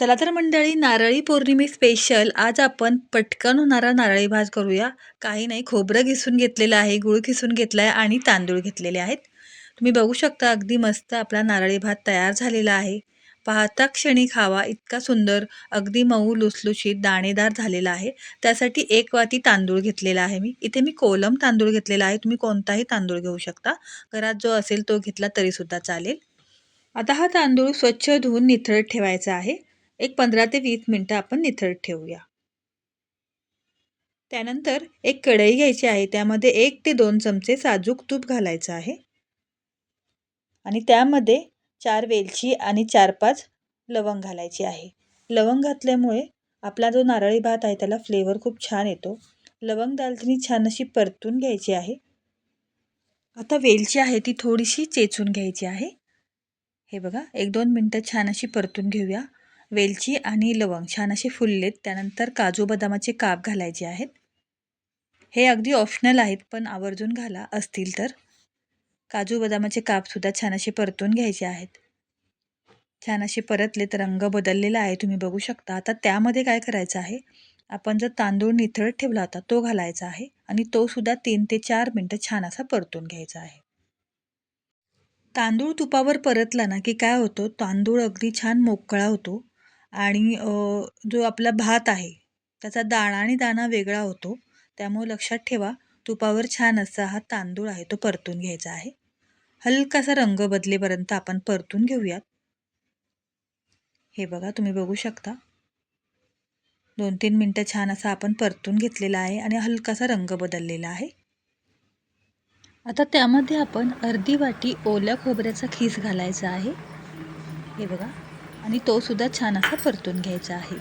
चला तर मंडळी नारळी पौर्णिमे स्पेशल आज आपण पटकन होणारा नारळी भात करूया. काही नाही खोबरं घिसून घेतलेलं आहे गुळ घिसून घेतला आहे आणि तांदूळ घेतलेले आहेत. तुम्ही बघू शकता अगदी मस्त आपला नारळी भात तयार झालेला आहे. पाहता क्षणी खावा इतका सुंदर अगदी मऊ लुसलुशीत दाणेदार झालेला आहे. त्यासाठी एक वाटी तांदूळ घेतलेला आहे मी. इथे मी कोलम तांदूळ घेतलेला आहे. तुम्ही कोणताही तांदूळ घेऊ शकता. घरात जो असेल तो घेतला तरीसुद्धा चालेल. आता हा तांदूळ स्वच्छ धुवून निथळत ठेवायचा आहे. एक पंधरा ते वीस मिनटं आपण निथळत ठेवूया. त्यानंतर एक कढई घ्यायची आहे त्यामध्ये एक ते दोन चमचे साजूक तूप घालायचं आहे. आणि त्यामध्ये चार वेलची आणि चार पाच लवंग घालायची आहे. लवंग घातल्यामुळे आपला जो नारळी भात आहे त्याला फ्लेवर खूप छान येतो. लवंग दालचिनी छान अशी परतून घ्यायची आहे. आता वेलची आहे ती थोडीशी चेचून घ्यायची आहे. हे बघा एक दोन मिनटं छान अशी परतून घेऊया. वेलची आणि लवंग छान असे फुललेत. त्यानंतर काजू बदामाचे काप घालायचे आहेत. हे अगदी ऑप्शनल आहेत पण आवर्जून घाला. असतील तर. काजू बदामाचे कापसुद्धा छान असे परतून घ्यायचे आहेत. छान असे परतलेत रंग बदललेला आहे तुम्ही बघू शकता. आता त्यामध्ये काय करायचं आहे? आपण जर तांदूळ निथळत ठेवला होता तो घालायचा आहे आणि तो सुद्धा तीन ते चार मिनटं छान असा परतून घ्यायचा आहे. तांदूळ तुपावर परतला ना की काय होतो? तांदूळ अगदी छान मोकळा होतो. आणि जो आपला भात आहे त्याचा दाणा आणि दाणा वेगळा होतो. त्यामुळे लक्षात ठेवा तुपावर छान असा हा तांदूळ आहे तो परतून घ्यायचा आहे. हलकासा रंग बदलेपर्यंत आपण परतून घेऊयात. हे बघा तुम्ही बघू शकता. दोन तीन मिनटं छान असा आपण परतून घेतलेला आहे आणि हलकासा रंग बदललेला आहे. आता त्यामध्ये आपण अर्धी वाटी ओल्या खोबऱ्याचा खीस घालायचा आहे. हे बघा. आणि तोसुद्धा छान असा परतून घ्यायचा आहे.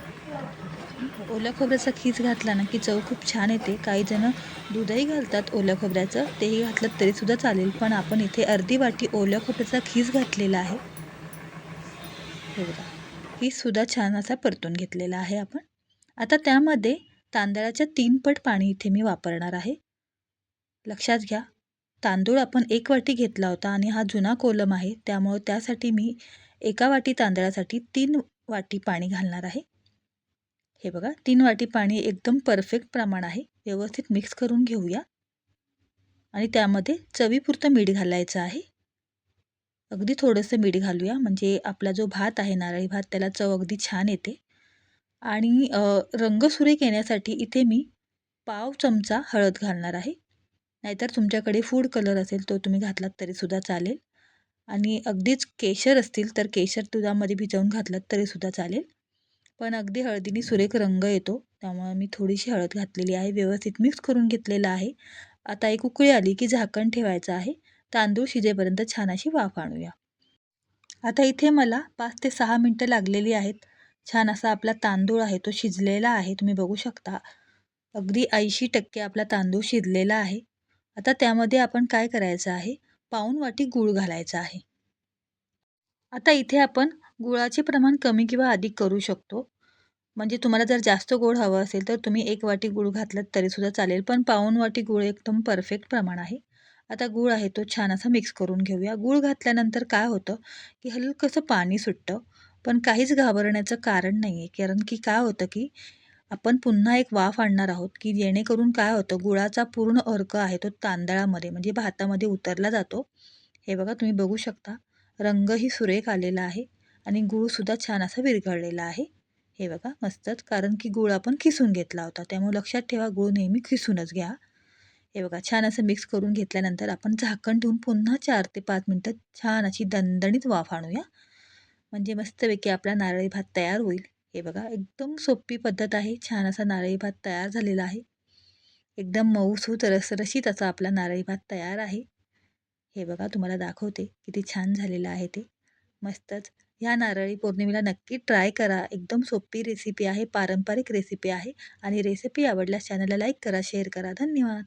ओल्या खोबऱ्याचा खीस घातला ना की चव खूप छान येते. काही जण दूधही घालतात ओल्या खोबऱ्याचं. तेही घातलं तरीसुद्धा चालेल. पण आपण इथे अर्धी वाटी ओल्या खोबऱ्याचा खीस घातलेला आहे. हे बघा. खीससुद्धा छान असा परतून घेतलेला आहे आपण. आता त्यामध्ये तांदळाच्या तीन पट पाणी इथे मी वापरणार आहे. लक्षात घ्या. तांदूळ आपण एक वाटी घेतला होता आणि हा जुना कोलम आहे. त्यामुळं त्यासाठी मी एका वाटी तांदळासाठी तीन वाटी पाणी घालणार आहे. हे बघा तीन वाटी पाणी एकदम परफेक्ट प्रमाण आहे. व्यवस्थित मिक्स करून घेऊया. आणि त्यामध्ये चवीपुरतं मीठ घालायचं आहे. अगदी थोडंसं मीठ घालूया म्हणजे आपला जो भात आहे नारळी भात त्याला चव अगदी छान येते. आणि रंग सुरेख येण्यासाठी इथे मी पाव चमचा हळद घालणार आहे. नाहीतर तुमच्याकडे फूड कलर असेल तो तुम्ही घातलात तरीसुद्धा चालेल. आणि अगदीच केशर असतील तर केशर दुधामध्ये भिजवून घातलं तरीसुद्धा चालेल. पण अगदी हळदीने सुरेख रंग येतो त्यामुळे मी थोडीशी हळद घातलेली आहे व्यवस्थित मिक्स करून घेतलेलं आहे. आता एक उकळी आली की झाकण ठेवायचं आहे. तांदूळ शिजेपर्यंत छान अशी वाफ आणूया. आता इथे मला पाच ते सहा मिनटं लागलेली आहेत. छान असा आपला तांदूळ आहे तो शिजलेला आहे तुम्ही बघू शकता. अगदी ऐंशी टक्के आपला तांदूळ शिजलेला आहे. आता त्यामध्ये आपण काय करायचं आहे? पाऊन वाटी गूळ घालायचा आहे. आता इथे आपण गुळाचे प्रमाण कमी किंवा अधिक करू शकतो. म्हणजे तुम्हाला जर जास्त गोड हवं असेल तर तुम्ही एक वाटी गूळ घातलं तरीसुद्धा चालेल. पण पाऊन वाटी गूळ एकदम परफेक्ट प्रमाण आहे. आता गूळ आहे तो छान असा मिक्स करून घेऊया. गूळ घातल्यानंतर काय होतं की हलकंसं पाणी सुटतं. पण काहीच घाबरण्याचं कारण नाही आहे कारण की काय होतं की आपण पुन्हा एक वाफ आणणार आहोत की जेणेकरून काय होतं गुळाचा पूर्ण अर्क आहे तो तांदळामध्ये म्हणजे भातामध्ये उतरला जातो. हे बघा तुम्ही बघू शकता. रंगही सुरेख आलेला आहे आणि गुळसुद्धा छान असा विरघळलेला आहे. हे बघा मस्तच. कारण की गूळ आपण खिसून घेतला होता. त्यामुळे लक्षात ठेवा गूळ नेहमी खिसूनच घ्या. हे बघा छान असं मिक्स करून घेतल्यानंतर आपण झाकण ठेवून पुन्हा चार ते पाच मिनटं छान अशी दणदणीत वाफ आणूया. म्हणजे मस्तपैकी आपला नारळी भात तयार होईल. हे बघा एकदम सोपी पद्धत आहे. छान असा नारळी भात तयार झालेला आहे. एकदम मऊसूत रसरशीत असा आपला नारळी भात तयार आहे. हे बघा तुम्हाला दाखवते किती छान झालेलं आहे ते. मस्तच. ह्या नारळी पौर्णिमेला नक्की ट्राय करा. एकदम सोपी रेसिपी आहे पारंपरिक रेसिपी आहे आणि रेसिपी आवडल्यास चॅनलला लाईक करा शेअर करा. धन्यवाद.